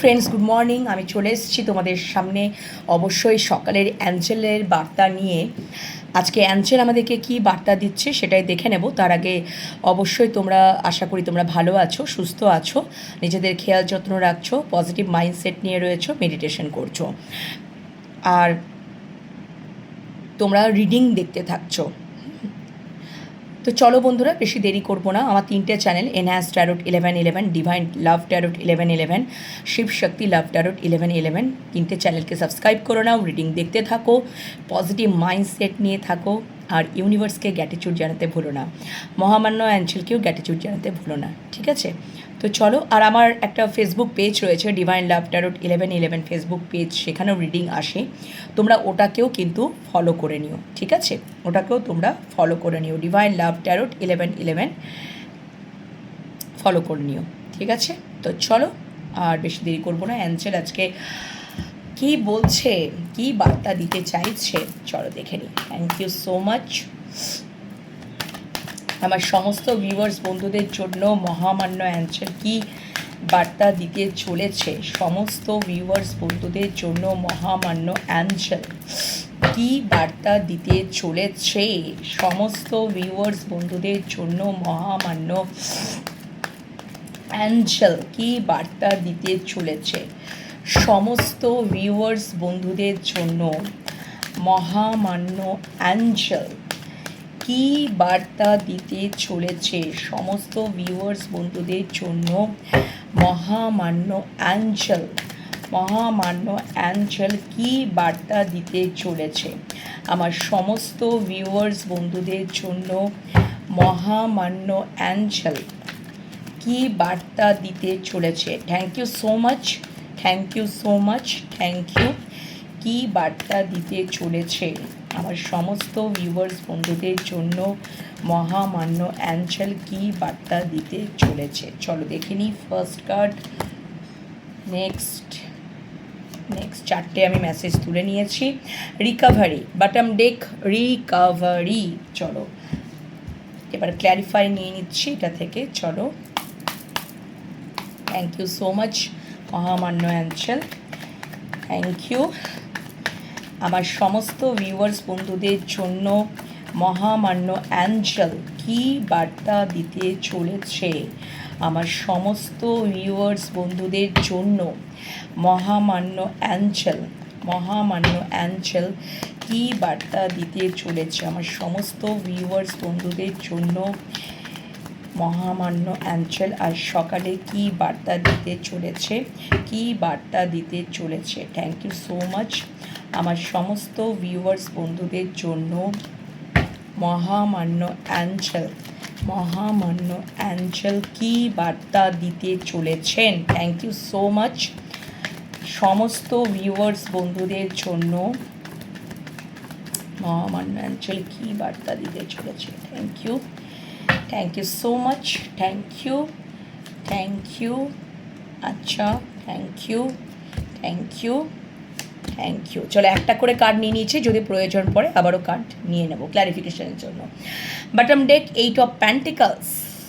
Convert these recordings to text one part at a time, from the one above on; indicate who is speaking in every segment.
Speaker 1: Friends good morning আমি চলে এসেছি তোমাদের সামনে অবশ্যই সকালের অ্যাঞ্জেলের বার্তা নিয়ে। আজকে অ্যাঞ্জেল আমাদেরকে কি বার্তা দিচ্ছে সেটাই দেখে নেব। তার আগে অবশ্যই তোমরা, আশা করি তোমরা ভালো আছো, সুস্থ আছো, নিজেদের খেয়াল যত্ন রাখছো পজিটিভ মাইন্ডসেট নিয়ে রয়েছো মেডিটেশন করছ। আর তোমরা রিডিং দেখতে থাকছো। তো চলো বন্ধুরা, বেশি দেরি করব না। আমার তিনটে channel enhance tarot eleven eleven divine love tarot eleven eleven Shiv Shakti love tarot eleven eleven তিনটে চ্যানেলকে সাবস্ক্রাইব করে নাও রিডিং দেখতে থাকো পজিটিভ মাইন্ডসেট নিয়ে থাকো, আর ইউনিভার্সকে গ্যাটিচিউড জানাতে ভুলো না। মহামান্য অ্যাঞ্চেলকেও গ্যাটিচিউড জানাতে ভুলো না, ঠিক আছে? তো চলো, আর আমার একটা ফেসবুক পেজ রয়েছে divine love tarot eleven eleven Facebook page সেখানেও রিডিং আসে। তোমরা ওটাকেও কিন্তু ফলো করে নিও, ঠিক আছে? ওটাকেও তোমরা ফলো করে নিও divine love tarot eleven eleven follow করে নিও, ঠিক আছে? তো চলো, আর বেশি দেরি করব না। অ্যাঞ্চেল আজকে কি বলছে, কি বার্তা দিতে চাইছে, চলো দেখে নিই। থ্যাংক ইউ সো মাচ আমার সমস্ত ভিউয়ার্স বন্ধুদের জন্য মহামান্য অ্যান্সার কি বার্তা দিতে চলেছে? সমস্ত ভিউয়ার্স বন্ধুদের জন্য মহামান্য অ্যান্সার কি বার্তা দিতে চলেছে? সমস্ত ভিউয়ার্স বন্ধুদের জন্য মহামান্য অ্যাঞ্জেল কি বার্তা দিতে চলেছে? সমস্ত ভিউয়ার্স বন্ধুদের জন্য মহামান্য অ্যাঞ্জেল কি বার্তা দিতে চলেছে সমস্ত ভিউয়ার্স বন্ধুদের জন্য? মহামান্য অ্যাঞ্জেল মহামান্য অ্যাঞ্জেল কি বার্তা দিতে চলেছে? আমার সমস্ত ভিউয়ার্স বন্ধুদের জন্য মহামান্য অ্যাঞ্জেল কি বার্তা দিতে চলেছে? Thank you so much thank you so much thank you কি বার্তা দিতে চলেছে? আমার সমস্ত ভিউয়ার্স বন্ধুদের জন্য মহামান্য অ্যাঞ্চেল কি বার্তা দিতে চলেছে? চলো দেখে নিই ফার্স্ট কার্ড নেক্সট নেক্সট চারটে আমি মেসেজ তুলে নিয়েছি। রিকাভারি বাটাম ডেক রিকাভারি চলো, এবার ক্ল্যারিফাই নিয়ে নিচ্ছি এটা থেকে, চলো। থ্যাংক ইউ সো মাচ মহামান্য অ্যাঞ্চেল। থ্যাংক ইউ আমার সমস্ত ভিউয়ার্স বন্ধুদের জন্য মহামান্য অ্যাঞ্জেল, কি বার্তা দিতে চলেছে? আমার সমস্ত ভিউয়ার্স বন্ধুদের জন্য মহামান্য অ্যাঞ্জেল মহামান্য অ্যাঞ্জেল, কি বার্তা দিতে চলেছে? আমার সমস্ত ভিউয়ার্স বন্ধুদের জন্য মহামান্য অ্যাঞ্চেল আর সকালে কি বার্তা দিতে চলেছে? কি বার্তা দিতে চলেছে? থ্যাংক ইউ সো মাচ আমার সমস্ত ভিউয়ার্স বন্ধুদের জন্য মহামান্য অ্যাঞ্চেল মহামান্য অ্যাঞ্চেল কি বার্তা দিতে চলেছেন? থ্যাংক ইউ সো মাচ সমস্ত ভিউয়ার্স বন্ধুদের জন্য মহামান্য অ্যাঞ্চেল কি বার্তা দিতে চলেছে? Thank you thank you so much thank you thank you আচ্ছা thank you thank you thank you চলো একটা করে কার্ড নিয়ে নিয়েছি, যদি প্রয়োজন পড়ে আবারও কার্ড নিয়ে নেব ক্ল্যারিফিকেশনের জন্য। বাটাম day eight of pentacles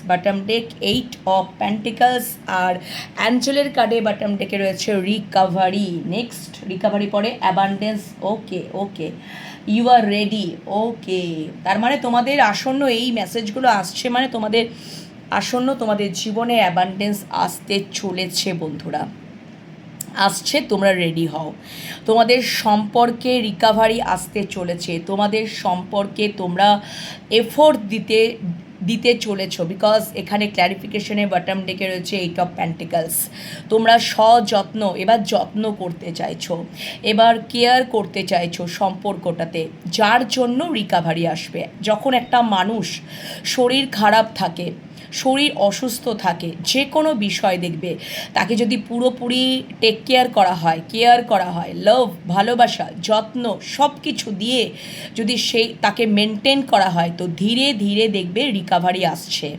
Speaker 1: bottom deck eight of pentacles আর অ্যাঞ্জেলের কার্ডে বাটাম ডেকে রয়েছে রিকাভারি নেক্সট রিকাভারি পরে abundance okay okay you are ready okay তার মানে তোমাদের আসন্ন এই মেসেজগুলো আসছে মানে তোমাদের আসন্ন তোমাদের জীবনে অ্যাবান্ডেন্স আসতে চলেছে বন্ধুরা। আসছে, তোমরা রেডি হও। তোমাদের সম্পর্কে রিকাভারি আসতে চলেছে, তোমাদের সম্পর্কে তোমরা এফোর্ট দিতে দিতে চলেছো বিকজ এখানে ক্ল্যারিফিকেশনে বাটাম ডেকে রয়েছে এইট অফ প্যান্টিকালস তোমরা সযত্ন, এবার যত্ন করতে চাইছো, এবার কেয়ার করতে চাইছো সম্পর্কটাতে, যার জন্য রিকাভারি আসবে। যখন একটা মানুষ শরীর খারাপ থাকে শরীর অসুস্থ থাকে, যে কোনো বিষয় দেখবে। তাকে যদি পুরোপুরি টেক কেয়ার করা হয় কেয়ার করা হয় লাভ ভালোবাসা, যত্ন সব কিছু দিয়ে যদি সেই তাকে মেনটেন করা হয়, তো ধীরে ধীরে দেখবে রিকাভারি আসছে।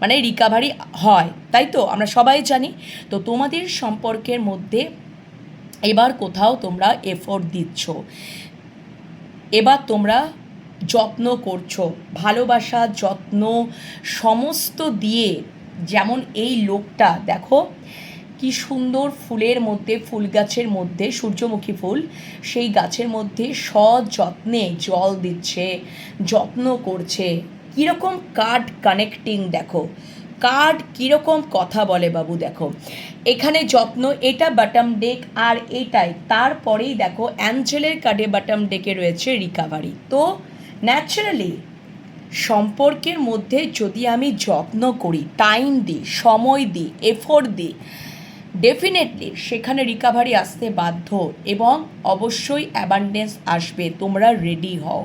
Speaker 1: মানে রিকাভারি হয়, তাই তো? আমরা সবাই জানি। তো তোমাদের সম্পর্কের মধ্যে এবার কোথাও তোমরা এফোর্ট দিচ্ছ। এবার তোমরা যত্ন করছ, ভালোবাসা, যত্ন সমস্ত দিয়ে যেমন এই লোকটা, দেখো কি সুন্দর ফুলের মধ্যে, ফুল গাছের মধ্যে, সূর্যমুখী ফুল, সেই গাছের মধ্যে সযত্নে জল দিচ্ছে, যত্ন করছে। কীরকম কার্ড কানেক্টিং দেখো কার্ড কীরকম কথা বলে বাবু দেখো। এখানে যত্ন, এটা বাটাম ডেক আর এটাই। তারপরেই দেখো অ্যাঞ্জেলের কার্ডে বাটাম ডেকে রয়েছে রিকাভারি তো ন্যাচারালি সম্পর্কের মধ্যে যদি আমি যত্ন করি টাইম দিই, সময় দিই এফোর্ট দিই ডেফিনেটলি সেখানে রিকাভারি আসতে বাধ্য এবং অবশ্যই অ্যাবান্ডেন্স আসবে। তোমরা রেডি হও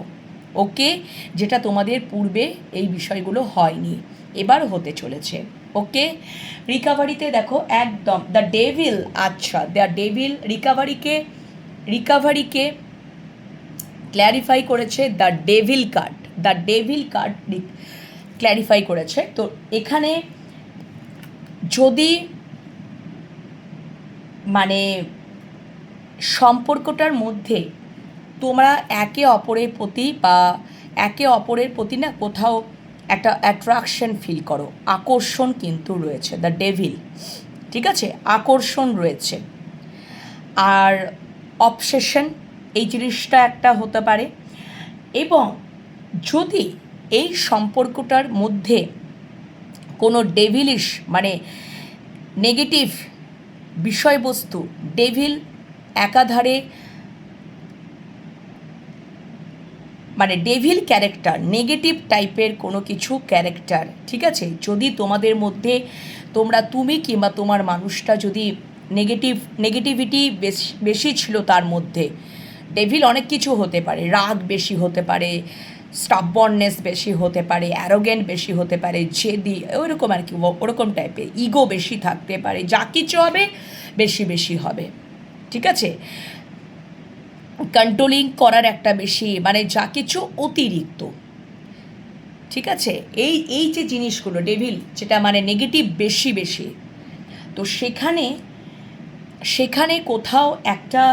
Speaker 1: ওকে যেটা তোমাদের পূর্বে এই বিষয়গুলো হয়নি, এবার হতে চলেছে ওকে রিকাভারিতে দেখো একদম দ্য ডেভিল আচ্ছা দ্য ডেভিল রিকাভারিকে রিকাভারিকে ক্ল্যারিফাই করেছে the devil card the devil card clarify করেছে। তো এখানে যদি মানে সম্পর্কটার মধ্যে তোমরা একে অপরের প্রতি বা একে অপরের প্রতি না কোথাও একটা অ্যাট্রাকশন ফিল করো, আকর্ষণ কিন্তু রয়েছে দ্য ডেভিল ঠিক আছে? আকর্ষণ রয়েছে। আর অবসেশন এই জিনিসটা একটা হতে পারে। এবং যদি এই সম্পর্কটার মধ্যে কোনো ডেভিলিশ মানে নেগেটিভ বিষয়বস্তু ডেভিল একাধারে মানে ডেভিল ক্যারেক্টার নেগেটিভ টাইপের কোনো কিছু ক্যারেক্টার ঠিক আছে? যদি তোমাদের মধ্যে তোমরা, তুমি কিংবা তোমার মানুষটা যদি নেগেটিভ নেগেটিভিটি বেশি বেশি ছিল তার মধ্যে ডেভিল অনেক কিছু হতে পারে। রাগ বেশি হতে পারে স্টাবনেস বেশি হতে পারে অ্যারোগেন্ট বেশি হতে পারে, জেদি, ওরকম আর কি ওরকম টাইপের ইগো বেশি থাকতে পারে, যা কিছু হবে, বেশি বেশি হবে। ঠিক আছে? কন্ট্রোলিং করার একটা বেশি মানে যা কিছু অতিরিক্ত। ঠিক আছে? এই এই যে জিনিসগুলো ডেভিল যেটা মানে নেগেটিভ বেশি বেশি, তো সেখানে সেখানে কোথাও একটা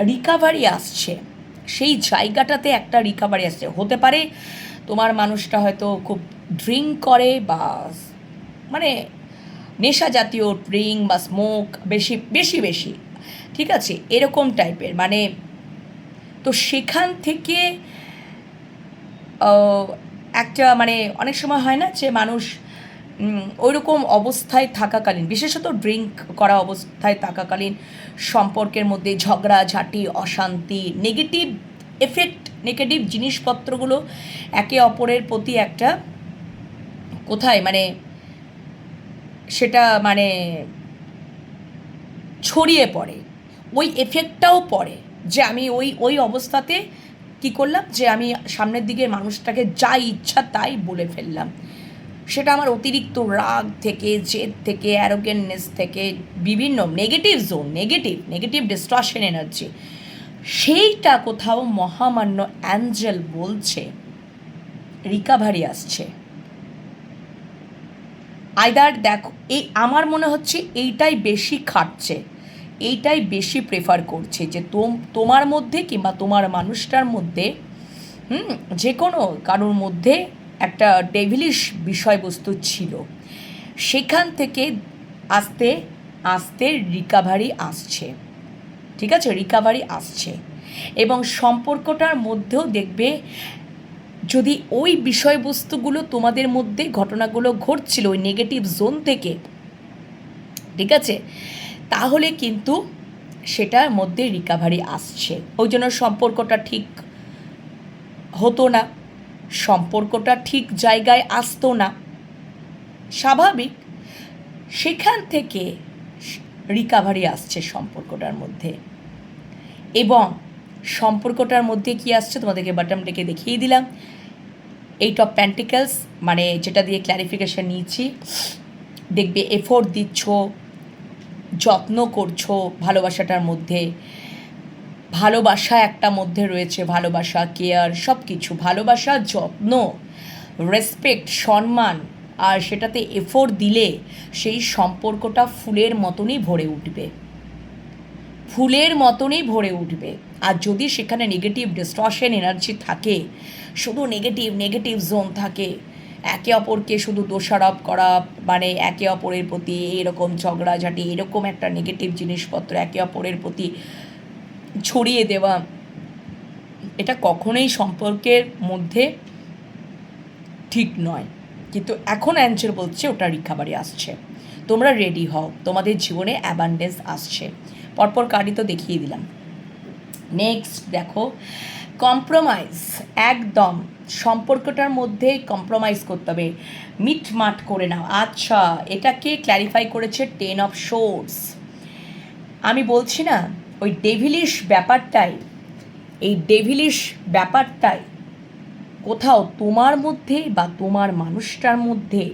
Speaker 1: রিকাভারি আসছে। সেই জায়গাটাতে একটা রিকাভারি আসছে। হতে পারে তোমার মানুষটা হয়তো খুব ড্রিঙ্ক করে বা মানে নেশা জাতীয় ড্রিঙ্ক বা স্মোক বেশি বেশি বেশি। ঠিক আছে? এরকম টাইপের মানে তো সেখান থেকে একটা মানে অনেক সময় হয় না যে মানুষ ওই রকম অবস্থায় থাকাকালীন, বিশেষত ড্রিঙ্ক করা অবস্থায় থাকাকালীন সম্পর্কের মধ্যে ঝগড়া, ঝাঁটি, অশান্তি, নেগেটিভ এফেক্ট, নেগেটিভ জিনিসপত্রগুলো একে অপরের প্রতি একটা কোথায় মানে সেটা মানে ছড়িয়ে পড়ে, ওই এফেক্টটাও পড়ে যে আমি ওই ওই অবস্থাতে কি করলাম? যে আমি সামনের দিকে মানুষটাকে যা ইচ্ছা তাই বলে ফেললাম। সেটা আমার অতিরিক্ত রাগ থেকে, জেদ থেকে অ্যারোগেননেস থেকে, বিভিন্ন negative zone negative negative destruction energy সেইটা কোথাও মহামান্য অ্যাঞ্জেল বলছে, রিকাভারি আসছে। আইদার দেখো, এই আমার মনে হচ্ছে এইটাই বেশি খাটছে, এইটাই বেশি প্রেফার করছে যে তোম, তোমার মধ্যে কিংবা তোমার মানুষটার মধ্যে, হুম, যে কোনো কারোর মধ্যে একটা ডেভিলিশ বিষয়বস্তু ছিল। সেখান থেকে আস্তে আস্তে রিকাভারি আসছে। ঠিক আছে? রিকাভারি আসছে। এবং সম্পর্কটার মধ্যেও দেখবে, যদি ওই বিষয়বস্তুগুলো তোমাদের মধ্যে ঘটনাগুলো ঘটছিল, ওই নেগেটিভ জোন থেকে, ঠিক আছে? তাহলে কিন্তু সেটার মধ্যে রিকাভারি আসছে। ওই জন্য সম্পর্কটা ঠিক হতো না। সম্পর্কটা ঠিক জায়গায় আসতো না। স্বাভাবিক, সেখান থেকে রিকাভারি আসছে সম্পর্কটার মধ্যে। এবং সম্পর্কটার মধ্যে কি আসছে তোমাদেরকে বাটম ডেকে দেখিয়ে দিলাম। এইট অফ প্যান্টিকেলস মানে যেটা দিয়ে ক্ল্যারিফিকেশান নিয়েছি। দেখবে এফোর্ট দিচ্ছ, যত্ন করছ ভালোবাসাটার মধ্যে। ভালোবাসা একটা মধ্যে রয়েছে, ভালোবাসা কেয়ার সব কিছু ভালোবাসা, যত্ন রেসপেক্ট সম্মান, আর সেটাতে এফোর্ট দিলে সেই সম্পর্কটা ফুলের মতনই ভরে উঠবে। ফুলের মতনই ভরে উঠবে। আর যদি সেখানে নেগেটিভ ডিস্ট্রশন এনার্জি থাকে, শুধু নেগেটিভ নেগেটিভ জোন থাকে, একে অপরকে শুধু দোষারোপ করা মানে একে অপরের প্রতি এরকম ঝগড়াঝাটি, এরকম একটা নেগেটিভ জিনিসপত্র একে অপরের প্রতি ছড়িয়ে দেওয়া। এটা কখনোই সম্পর্কের মধ্যে ঠিক নয়। কিন্তু এখন অ্যান্সার বলছে, ওটা রিকাভারি আসছে। তোমরা রেডি হও, তোমাদের জীবনে অ্যাবান্ডেন্স আসছে। পরপর কার্ডই তো দেখিয়ে দিলাম। নেক্সট দেখো কম্প্রোমাইজ একদম সম্পর্কটার মধ্যে কম্প্রোমাইজ করতে হবে। মিটমাট করে নাও। আচ্ছা এটাকে ক্ল্যারিফাই করেছে টেন অফ শোর্স আমি বলছি না ওই ডেভিলিশ ব্যাপারটাই, এই ডেভিলিশ ব্যাপারটাই কোথাও তোমার মধ্যে বা তোমার মানুষটার মধ্যে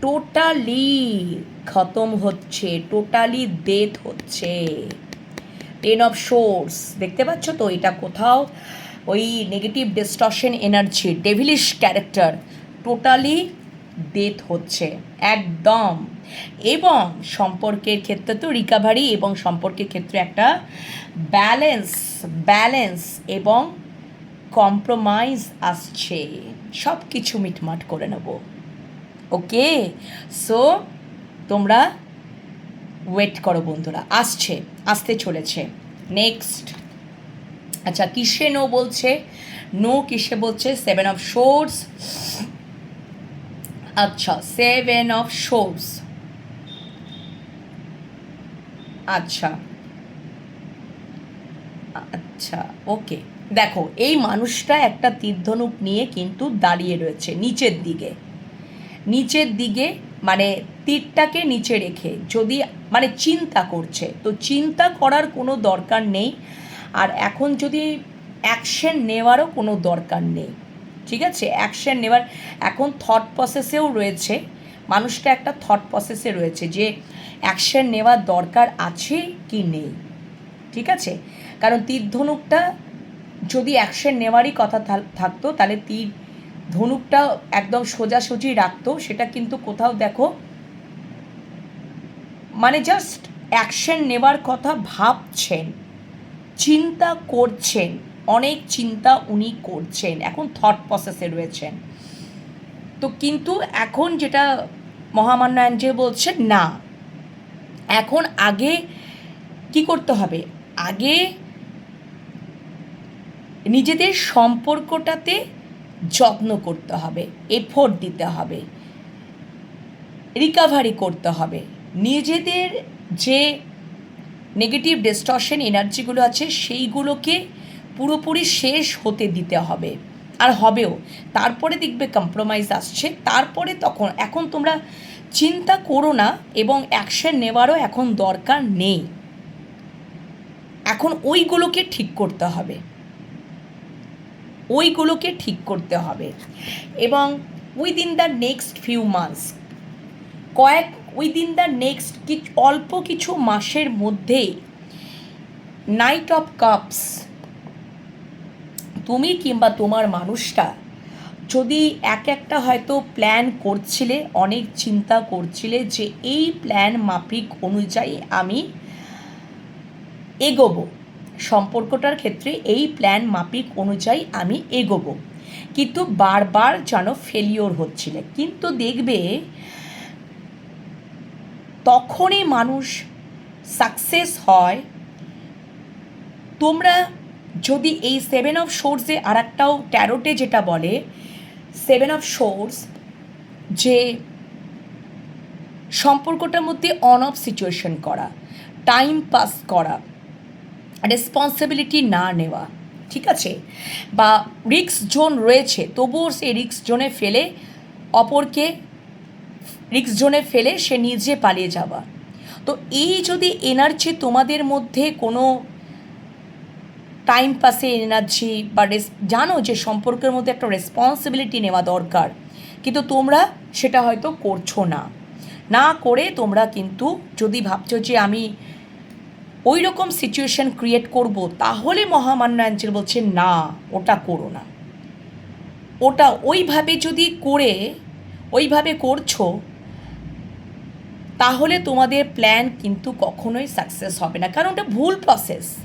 Speaker 1: টোটালি খতম হচ্ছে টোটালি ডেথ হচ্ছে। টেন অফ সোর্স দেখতে পাচ্ছ তো? এটা কোথাও ওই negative distortion energy devilish character totally death হচ্ছে। একদম। এবং সম্পর্কের ক্ষেত্রে তো রিকাভারি এবং সম্পর্কের ক্ষেত্রে একটা ব্যালেন্স ব্যালেন্স এবং কম্প্রোমাইজ আসছে। সব কিছু মিটমাট করে নেব। ওকে সো তোমরা ওয়েট করো বন্ধুরা। আসছে, আসতে চলেছে। নেক্সট আচ্ছা কিসে নো বলছে? নো কিসে বলছে? সেভেন অফ শোর্স আচ্ছা সেভেন অফ শোর্স আচ্ছা। আচ্ছা ওকে। দেখো, এই মানুষটা একটা তীর্ধনুক নিয়ে কিন্তু দাঁড়িয়ে রয়েছে নিচের দিকে। নিচের দিকে মানে তীরটাকে নিচে রেখে যদি মানে চিন্তা করছে, তো চিন্তা করার কোনো দরকার নেই। আর এখন যদি অ্যাকশন নেওয়ারও কোনো দরকার নেই, ঠিক আছে? অ্যাকশন নেওয়ার এখন থট প্রসেসেও রয়েছে। মানুষটা একটা থট প্রসেসে রয়েছে যে অ্যাকশন নেওয়ার দরকার আছে কি নেই। ঠিক আছে? কারণ তীর ধনুকটা যদি অ্যাকশন নেওয়ারই কথা থাকতো, তাহলে তীর ধনুকটা একদম সোজাসুজি রাখতো, সেটা কিন্তু কোথাও দেখো মানে জাস্ট অ্যাকশন নেওয়ার কথা ভাবছেন, চিন্তা করছেন, অনেক চিন্তা উনি করছেন, এখন থট প্রসেসে রয়েছেন। তো কিন্তু এখন যেটা মহামান্য অ্যাঞ্জেল বলছে, না। এখন আগে কি করতে হবে? আগে নিজেদের সম্পর্কটাতে যত্ন করতে হবে এফোর্ট দিতে হবে রিকাভারি করতে হবে। নিজেদের যে নেগেটিভ ডিস্টর্শন এনার্জিগুলো আছে, সেইগুলোকে পুরোপুরি শেষ হতে দিতে হবে। আর হবেও। তারপরে দেখবে কম্প্রোমাইজ আসছে। তারপরে তখন, এখন তোমরা চিন্তা করো না এবং অ্যাকশন নেওয়ারও এখন দরকার নেই। এখন ওইগুলোকে ঠিক করতে হবে। ওইগুলোকে ঠিক করতে হবে। এবং within the next few months কয়েক উইদিন দ্য নেক্সট অল্প কিছু মাসের মধ্যেই নাইট অফ কাপস তুমি কিংবা তোমার মানুষটা যদি এক একটা হয়তো প্ল্যান করছিলে, অনেক চিন্তা করছিলে যে এই প্ল্যান মাফিক অনুযায়ী আমি এগোবো। সম্পর্কটার ক্ষেত্রে এই প্ল্যান মাফিক অনুযায়ী আমি এগোবো। কিন্তু বারবার যেন ফেলিওর হচ্ছিলে। কিন্তু দেখবে তখনই মানুষ সাকসেস হয়। তোমরা যদি এই সেভেন অফ সোর্সে আর একটাও ট্যারোটে যেটা বলে সেভেন অফ সোর্স যে সম্পর্কটার মধ্যে অন অফ সিচুয়েশন করা টাইম পাস করা রেসপন্সিবিলিটি না নেওয়া, ঠিক আছে? বা রিক্স জোন রয়েছে, তবুও সে রিক্স জোনে ফেলে অপরকে রিক্স জোনে ফেলে সে নিজে পালিয়ে যাওয়া। তো এই যদি এনার্জি তোমাদের মধ্যে কোনো টাইম পাসে এনার্জি বা জানো যে সম্পর্কের মধ্যে একটা রেসপন্সিবিলিটি নেওয়া দরকার। কিন্তু তোমরা সেটা হয়তো করছ না। না করে তোমরা কিন্তু যদি ভাবছ যে আমি ওই রকম সিচুয়েশন ক্রিয়েট করব, তাহলে মহামান্য অ্যাঞ্জেল বলছে, না, ওটা করো না। ওটা ওইভাবে যদি করে, ওইভাবে করছ, তাহলে তোমাদের প্ল্যান কিন্তু কখনোই সাকসেস হবে না। কারণ ওটা ভুল প্রসেস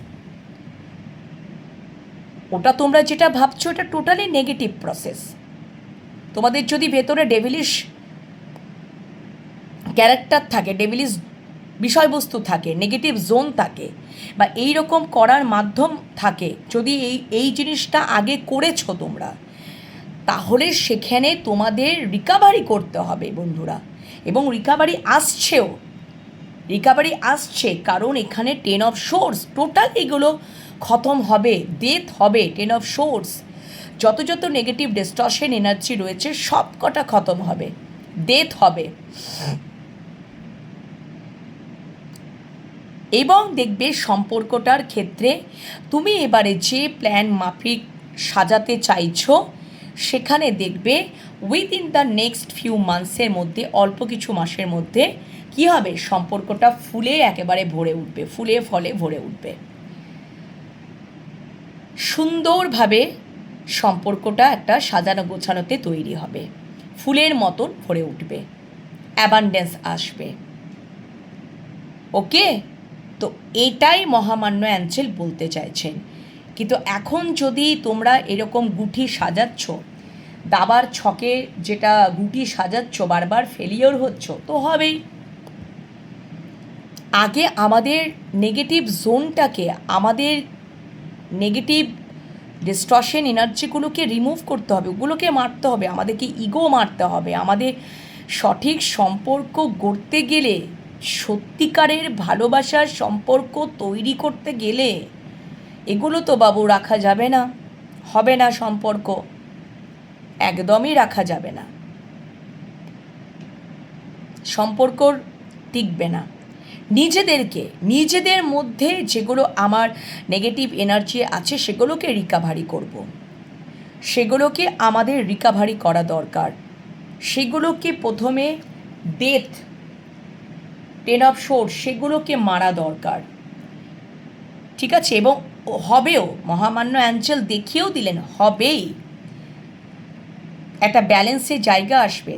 Speaker 1: ওটা তোমরা যেটা ভাবছ ওটা টোটালি নেগেটিভ প্রসেস তোমাদের যদি ভেতরে ডেভিলিশ ক্যারেক্টার থাকে ডেভিলিশ বিষয়বস্তু থাকে নেগেটিভ জোন থাকে, বা এই রকম করার মাধ্যম থাকে, যদি এই এই জিনিসটা আগে করেছ তোমরা, তাহলে সেখানে তোমাদের রিকাভারি করতে হবে বন্ধুরা। এবং রিকাভারি আসছেও। রিকাভারি আসছে কারণ এখানে টেন অফ সোর্স টোটাল এগুলো খতম হবে ডেথ হবে টেন অফ সোর্স যত যত নেগেটিভ ডিস্টর্শন এনার্জি রয়েছে সব কটা খতম হবে ডেথ হবে। এবং দেখবে সম্পর্কটার ক্ষেত্রে তুমি এবারে যে প্ল্যান মাফিক সাজাতে চাইছো, সেখানে দেখবে within the next few মান্থসের মধ্যে, অল্প কিছু মাসের মধ্যে কী হবে? সম্পর্কটা ফুলে একেবারে ভরে উঠবে, ফুলে ফলে ভরে উঠবে। সুন্দরভাবে সম্পর্কটা একটা সাজানো গোছানোতে তৈরি হবে। ফুলের মতন ভরে উঠবে। অ্যাবান্ডেন্স আসবে। ওকে তো এটাই মহামান্য অ্যাঞ্চেল বলতে চাইছেন। কিন্তু এখন যদি তোমরা এরকম গুটি সাজাচ্ছ, দাবার ছকে যেটা গুটি সাজাচ্ছ, বারবার ফেলিওর হচ্ছ, তো হবেই। আগে আমাদের নেগেটিভ জোনটাকে আমাদের নেগেটিভ ডিস্ট্রশন এনার্জিগুলোকে রিমুভ করতে হবে, ওগুলোকে মারতে হবে, আমাদেরকে ইগো মারতে হবে, আমাদের সঠিক সম্পর্ক গড়তে গেলে, সত্যিকারের ভালোবাসার সম্পর্ক তৈরি করতে গেলে, এগুলো তো বাবু রাখা যাবে না, হবে না সম্পর্ক, একদমই রাখা যাবে না। সম্পর্ক টিকবে না। নিজেদেরকে, নিজেদের মধ্যে যেগুলো আমার নেগেটিভ এনার্জি আছে, সেগুলোকে রিকাভারি করব। সেগুলোকে আমাদের রিকাভারি করা দরকার। সেগুলোকে প্রথমে ডেথ টেন অফ শোর সেগুলোকে মারা দরকার। ঠিক আছে? এবং হবেও, মহামান্য অ্যাঞ্জেল দেখিয়েও দিলেন, হবেই। একটা ব্যালেন্সের জায়গা আসবে।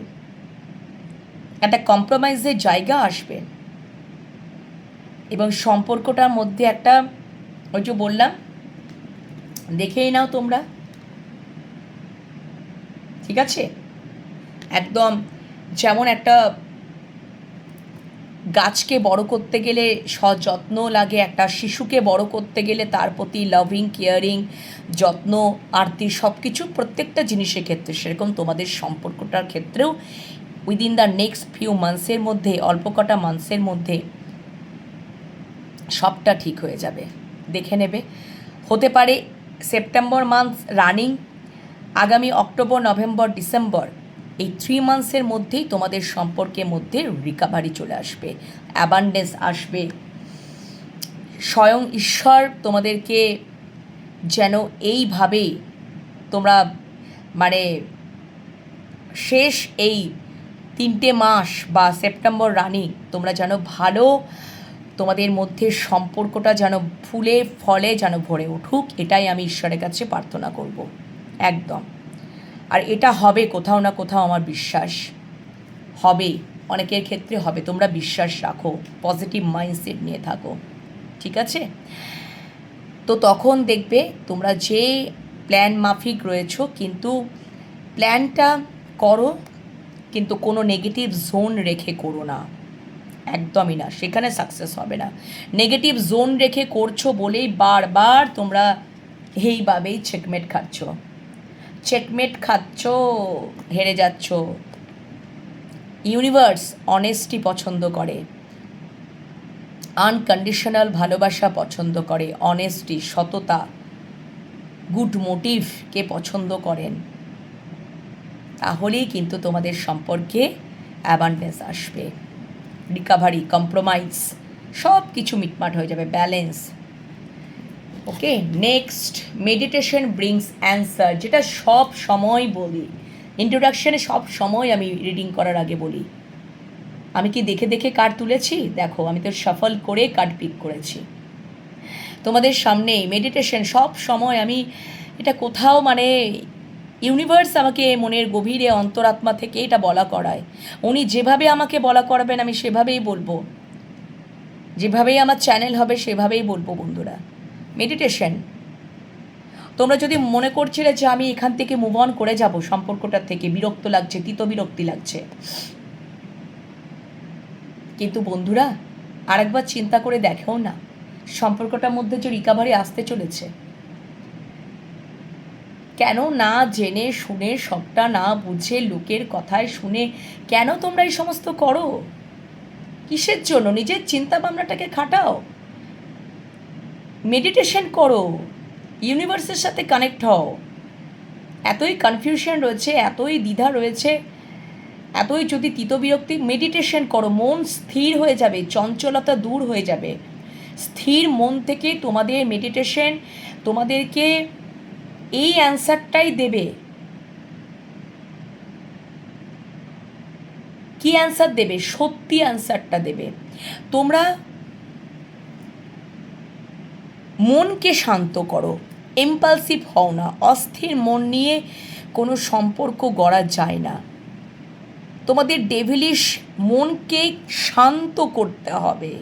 Speaker 1: একটা কম্প্রোমাইজের জায়গা আসবে। এবং সম্পর্কটার মধ্যে একটা, ওই যে বললাম, দেখেই নাও তোমরা। ঠিক আছে? একদম যেমন একটা গাছকে বড় করতে গেলে সযত্ন লাগে, একটা শিশুকে বড় করতে গেলে তার প্রতি লাভিং কেয়ারিং যত্ন, আরতি সব কিছু প্রত্যেকটা জিনিসের ক্ষেত্রে, সেরকম তোমাদের সম্পর্কটার ক্ষেত্রেও উইদিন দ্য নেক্সট ফিউ মান্থসের মধ্যে, অল্প কটা মান্থসের মধ্যে সবটা ঠিক হয়ে যাবে। দেখে নেবে। হতে পারে সেপ্টেম্বর মান্থ রানিং, আগামী অক্টোবর, নভেম্বর, ডিসেম্বর, এই থ্রি মান্থসের মধ্যেই তোমাদের সম্পর্কের মধ্যে রিকাভারি চলে আসবে। অ্যাবান্ডেন্স আসবে। স্বয়ং ঈশ্বর তোমাদেরকে যেন এইভাবে তোমরা মানে শেষ এই তিনটে মাস বা সেপ্টেম্বর রানিং তোমরা যেন ভালো তোমাদের মধ্যে সম্পর্কটা যেন ফুলে ফলে যেন ভরে উঠুক, এটাই আমি ঈশ্বরের কাছে প্রার্থনা করব। একদম। আর এটা হবে কোথাও না কোথাও আমার বিশ্বাস। হবে, অনেকের ক্ষেত্রে হবে, তোমরা বিশ্বাস রাখো পজিটিভ মাইন্ডসেট নিয়ে থাকো, ঠিক আছে? তো তখন দেখবে তোমরা যে প্ল্যান মাফিক রয়েছো, কিন্তু প্ল্যানটা করো, কিন্তু কোনো নেগেটিভ জোন রেখে করো না। একদমই না, সেখানে সাকসেস হবে না। নেগেটিভ জোন রেখে করছ বলেই বারবার তোমরা এইভাবেই চেকমেট খাচ্ছ। চেকমেট খাচ্ছ, হেরে যাচ্ছ। ইউনিভার্স অনেস্টি পছন্দ করে। আনকন্ডিশনাল ভালোবাসা পছন্দ করে। অনেস্টি সততা গুড মোটিভকে পছন্দ করেন। তাহলেই কিন্তু তোমাদের সম্পর্কে অ্যাবান্ডেন্স আসবে। রিকাভারি কম্প্রোমাইজ সব কিছু মিটমাট হয়ে যাবে balance okay next meditation brings answer যেটা সব সময় বলি। ইন্ট্রোডাকশানে সব সময় আমি রিডিং করার আগে বলি। আমি কি দেখে দেখে কার্ড তুলেছি? দেখো, আমি তো সফল করে কার্ড পিক করেছি। তোমাদের সামনে মেডিটেশন সব সময় আমি, এটা কোথাও মানে ইউনিভার্স আমাকে মনের গভীরে অন্তরাত্মা থেকে এটা বলা করায়। উনি যেভাবে আমাকে বলা করাবেন, আমি সেভাবেই বলব। যেভাবেই আমার চ্যানেল হবে, সেভাবেই বলব বন্ধুরা। মেডিটেশন তোমরা যদি মনে করছিলে যে আমি এখান থেকে মুভ অন করে যাব সম্পর্কটার থেকে, বিরক্ত লাগছে, তিত বিরক্তি লাগছে। কিন্তু বন্ধুরা, আরেকবার চিন্তা করে দেখেও না। সম্পর্কটার মধ্যে যে রিকাভারি আসতে চলেছে। কেন না জেনে, শুনে, সবটা না বুঝে, লোকের কথায় শুনে কেন তোমরা এই সমস্ত করো? কিসের জন্য? নিজের চিন্তা ভাবনাটাকে খাটাও। মেডিটেশন করো। ইউনিভার্সের সাথে কানেক্ট হও। এতই কনফিউশন রয়েছে, এতই দ্বিধা রয়েছে, এতই যদি তিতবিরক্তি মেডিটেশন করো। মন স্থির হয়ে যাবে, চঞ্চলতা দূর হয়ে যাবে। স্থির মন থেকে তোমাদের মেডিটেশন তোমাদেরকে এই অ্যান্সারটাই দেবে। কি অ্যান্সার দেবে? সত্যি অ্যান্সারটা দেবে। তোমরা মনকে শান্ত করো এম্পালসিভ হও না, অস্থির মন নিয়ে কোনো সম্পর্ক গড়া যায় না। তোমাদের ডেভিলিশ মনকে শান্ত করতে হবে।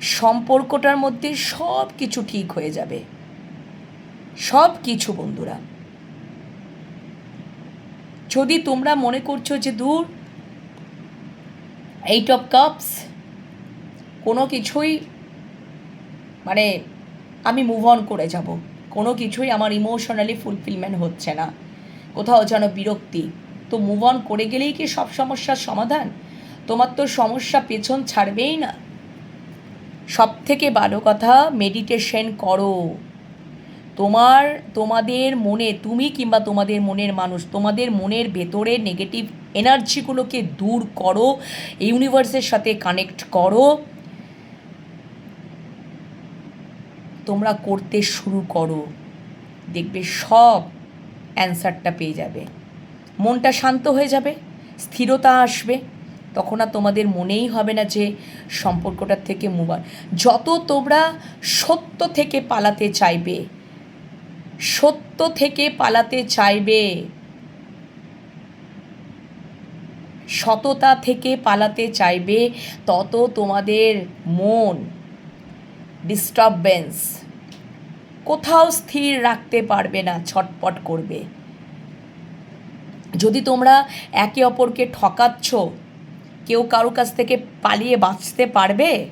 Speaker 1: সম্পর্কটার মধ্যে সব কিছু ঠিক হয়ে যাবে। সব কিছু বন্ধুরা। যদি তোমরা মনে করছ যে দূর এইট অফ কাপস কোনো কিছুই মানে আমি মুভ অন করে যাব। কোনো কিছুই আমার ইমোশনালি ফুলফিলমেন্ট হচ্ছে না। কোথাও যেন বিরক্তি। তো মুভ অন করে গেলেই কি সব সমস্যার সমাধান? তোমার তো সমস্যা পেছন ছাড়বেই না। সব থেকে ভালো কথা মেডিটেশন করো। তোমার, তোমাদের মনে, তুমি কিংবা তোমাদের মনের মানুষ, তোমাদের মনের ভেতরে নেগেটিভ এনার্জিগুলোকে দূর করো ইউনিভার্সের সাথে কানেক্ট করো। তোমরা করতে শুরু করো। দেখবে সব অ্যান্সারটা পেয়ে যাবে। মনটা শান্ত হয়ে যাবে, স্থিরতা আসবে। তখন আর তোমাদের মনেই হবে না যে সম্পর্কটার থেকে মুবার যত তোমরা সত্য থেকে পালাতে চাইবে সত্য থেকে পালাতে চাইবে। সততা থেকে পালাতে চাইবে, তত তোমাদের মন ডিস্টারবেন্স কোথাও স্থির রাখতে পারবে না, ছটপট করবে। যদি তোমরা একে অপরকে ঠকাচ্ছ, কেউ কারও কাছ থেকে পালিয়ে বাঁচতে পারবে?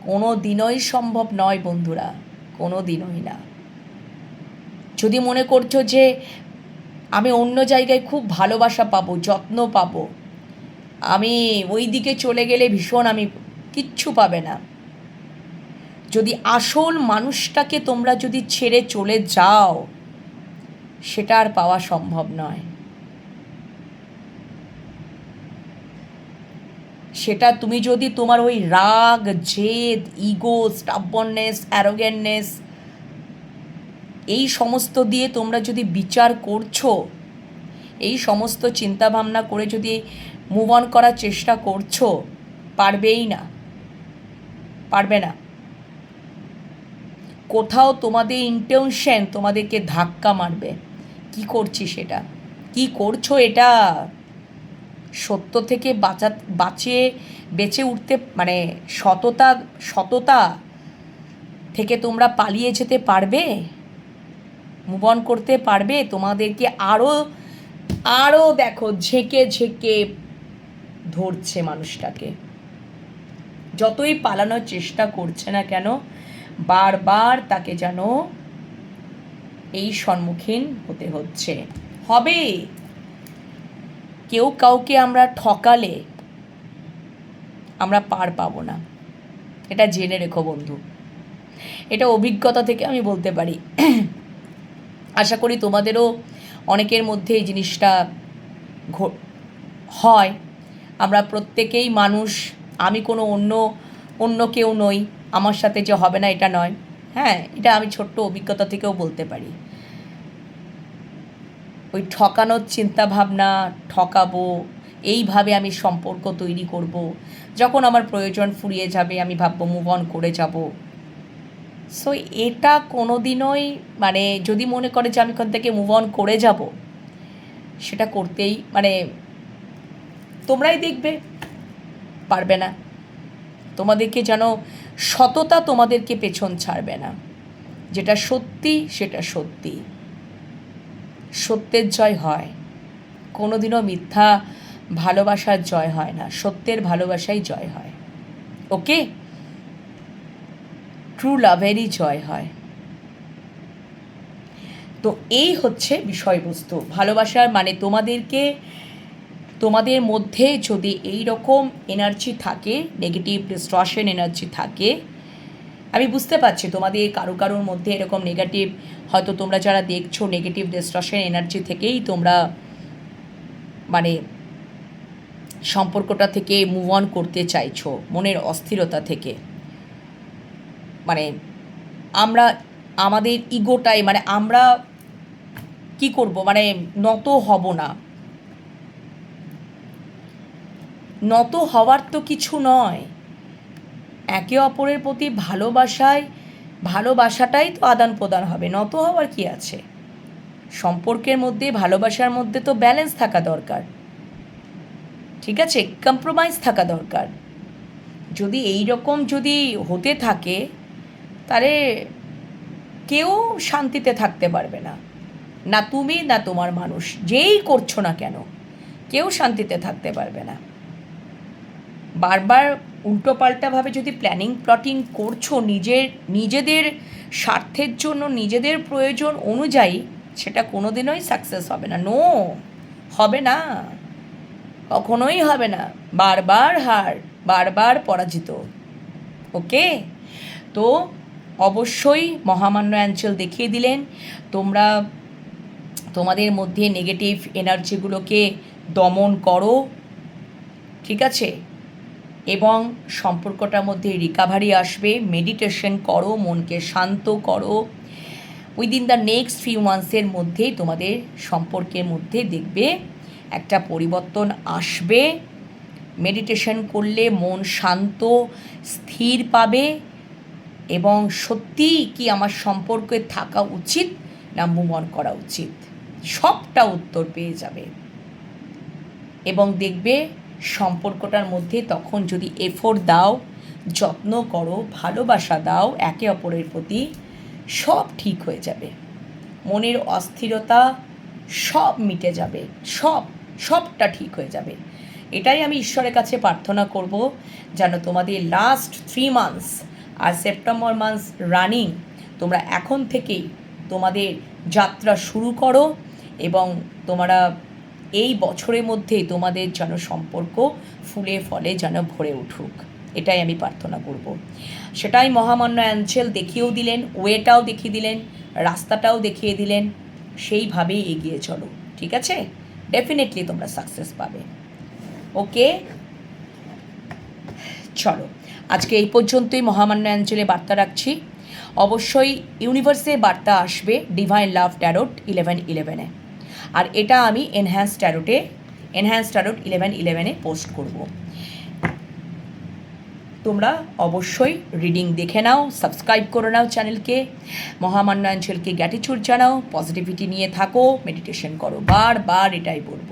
Speaker 1: কোনো দিনই সম্ভব নয় বন্ধুরা কোনো দিনই না। যদি মনে করছ যে আমি অন্য জায়গায় খুব ভালোবাসা পাবো, যত্ন পাবো, আমি ওই দিকে চলে গেলে ভীষণ আমি কিচ্ছু পাবে না। যদি আসল মানুষটাকে তোমরা যদি ছেড়ে চলে যাও, সেটা আর পাওয়া সম্ভব নয়। সেটা তুমি যদি তোমার ওই রাগ, জেদ, ইগো স্টাবনেস অ্যারোগেননেস এই সমস্ত দিয়ে তোমরা যদি বিচার করছ, এই সমস্ত চিন্তাভাবনা করে যদি মুভ অন করার চেষ্টা করছ, পারবেই না। পারবে না। কোথাও তোমাদের ইন্টেনশন তোমাদেরকে ধাক্কা মারবে। কি করছি সেটা? কি করছ এটা? সত্য থেকে বাঁচা, বাঁচিয়ে, বেঁচে উঠতে মানে সততা সততা থেকে তোমরা পালিয়ে যেতে পারবে? মুভ অন করতে পারবে। তোমাদেরকে আরও আরও দেখো, ঝেঁকে ঝেঁকে ধরছে মানুষটাকে। যতই পালানোর চেষ্টা করছে না কেন, বারবার তাকে যেন এই সম্মুখীন হতে হচ্ছে। হবে। কেউ কাউকে আমরা ঠকালে আমরা পার পাবো না। এটা জেনে রেখো বন্ধু। এটা অভিজ্ঞতা থেকে আমি বলতে পারি। আশা করি তোমাদেরও অনেকের মধ্যে এই জিনিসটা হয়। আমরা প্রত্যেকেই মানুষ, আমি কোনো অন্য অন্য কেউ নই, আমার সাথে যে হবে না এটা নয়। হ্যাঁ এটা আমি ছোট্ট অভিজ্ঞতা থেকেও বলতে পারি। ওই ঠকানোর চিন্তাভাবনা, ঠকাবো, এইভাবে আমি সম্পর্ক তৈরি করব। যখন আমার প্রয়োজন ফুরিয়ে যাবে, আমি ভাববো মুভ অন করে যাব। সো এটা কোনো দিনই মানে যদি মনে করে যে আমি ওখান থেকে মুভ অন করে যাব, সেটা করতেই মানে তোমরাই দেখবে, পারবে না। তোমাদেরকে যেন সততা তোমাদেরকে পেছন ছাড়বে না। যেটা সত্যি, সেটা সত্যি। সত্যের জয় হয়। কোনোদিনও মিথ্যা ভালোবাসার জয় হয় না। সত্যের ভালোবাসাই জয় হয়। ওকে ট্রু লাভেরই জয় হয়। তো এই হচ্ছে বিষয়বস্তু। ভালোবাসার মানে তোমাদেরকে, তোমাদের মধ্যে যদি এই রকম এনার্জি থাকে নেগেটিভ ডিস্ট্রশন এনার্জি থাকে, আমি বুঝতে পারছি তোমাদের কারও কারোর মধ্যে এরকম নেগেটিভ হয়তো তোমরা যারা দেখছ নেগেটিভ ডিস্ট্রশন এনার্জি থেকেই তোমরা মানে সম্পর্কটা থেকে মুভ অন করতে চাইছো, মনের অস্থিরতা থেকে। মানে আমরা, আমাদের ইগোটাই মানে আমরা কি করব? মানে নত হব না। নত হওয়ার তো কিছু নয়। একে অপরের প্রতি ভালোবাসায়, ভালোবাসাটাই তো আদান প্রদান হবে। নত হওয়ার কি আছে? সম্পর্কের মধ্যে, ভালোবাসার মধ্যে তো ব্যালেন্স থাকা দরকার। ঠিক আছে? কম্প্রোমাইজ থাকা দরকার। যদি এই রকম যদি হতে থাকে তাহলে কেউ শান্তিতে থাকতে পারবে না। না তুমি, না তোমার মানুষ, যেই করছ না কেন, কেউ শান্তিতে থাকতে পারবে না। বারবার উল্টোপাল্টাভাবে যদি প্ল্যানিং প্লটিং করছ নিজের, নিজেদের স্বার্থের জন্য, নিজেদের প্রয়োজন অনুযায়ী, সেটা কোনো দিনই সাকসেস হবে না। নো হবে না। কখনোই হবে না। বারবার হার, বারবার পরাজিত। ওকে তো অবশ্যই মহামান্য অ্যাঞ্চেল দেখিয়ে দিলেন। তোমরা তোমাদের মধ্যে নেগেটিভ এনার্জিগুলোকে দমন করো, ঠিক আছে? এবং সম্পর্কটার মধ্যে রিকাভারি আসবে মেডিটেশন করো, মনকে শান্ত করো। উইদিন দ্য নেক্সট ফিউ মান্থসের মধ্যেই তোমাদের সম্পর্কের মধ্যে দেখবে একটা পরিবর্তন আসবে। মেডিটেশন করলে মন শান্ত, স্থির পাবে। এবং সত্যিই কি আমার সম্পর্কে থাকা উচিত না মুভ অন করা উচিত? সবটা উত্তর পেয়ে যাবে। এবং দেখবে সম্পর্কটার মধ্যে তখন যদি এফোর্ট দাও, যত্ন করো, ভালোবাসা দাও একে অপরের প্রতি, সব ঠিক হয়ে যাবে। মনের অস্থিরতা সব মিটে যাবে। সব, সবটা ঠিক হয়ে যাবে। এটাই আমি ঈশ্বরের কাছে প্রার্থনা করব, যেন তোমাদের লাস্ট থ্রি মান্থস আর সেপ্টেম্বর মান্থস রানিং তোমরা এখন থেকেই তোমাদের যাত্রা শুরু করো এবং তোমরা এই বছরের মধ্যে তোমাদের যেন সম্পর্ক ফুলে ফলে যেন ভরে উঠুক। এটাই আমি প্রার্থনা করব। সেটাই মহামান্য অ্যাঞ্চেল দেখিয়েও দিলেন, ওয়েটাও দেখিয়ে দিলেন, রাস্তাটাও দেখিয়ে দিলেন, সেইভাবেই এগিয়ে চলো, ঠিক আছে? ডেফিনেটলি তোমরা সাকসেস পাবে। ওকে চলো। আজকে এই পর্যন্তই মহামান্য অ্যাঞ্চেলে বার্তা রাখছি। অবশ্যই ইউনিভার্সে বার্তা আসবে ডিভাইন লাভ ট্যারোট ইলেভেন ইলেভেনে আর এটা আমি এনহ্যান্স ট্যারোটে এনহ্যান্স ট্যারোট ইলেভেন ইলেভেনে পোস্ট করব। তোমরা অবশ্যই রিডিং দেখে নাও সাবস্ক্রাইব করে নাও চ্যানেলকে মহামান্য অঞ্চলকে গ্যাটিচুড জানাও পজিটিভিটি নিয়ে থাকো মেডিটেশন করো, বারবার এটাই বলব।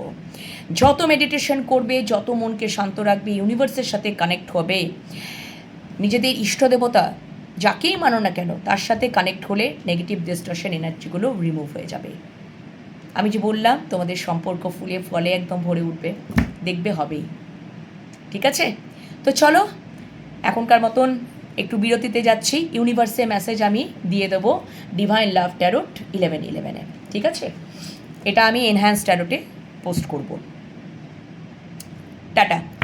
Speaker 1: যত মেডিটেশন করবে, যত মনকে শান্ত রাখবে ইউনিভার্সের সাথে কানেক্ট হবে। নিজেদের ইষ্ট দেবতা যাকেই মানো না কেন, তার সাথে কানেক্ট হলে নেগেটিভ ডিস্ট্রাকশন এনার্জিগুলো রিমুভ হয়ে যাবে। আমি যে বললাম, তোমাদের সম্পর্ক ফুলে ফলে একদম ভরে উঠবে, দেখবে হবেই। ঠিক আছে? তো চলো, এখনকার মতন একটু বিরতিতে যাচ্ছি। ইউনিভার্সে মেসেজ আমি দিয়ে দেবো ডিভাইন লাভ ট্যারোট ইলেভেন ইলেভেনে ঠিক আছে? এটা আমি এনহ্যান্স ট্যারোটে পোস্ট করব। টাটা।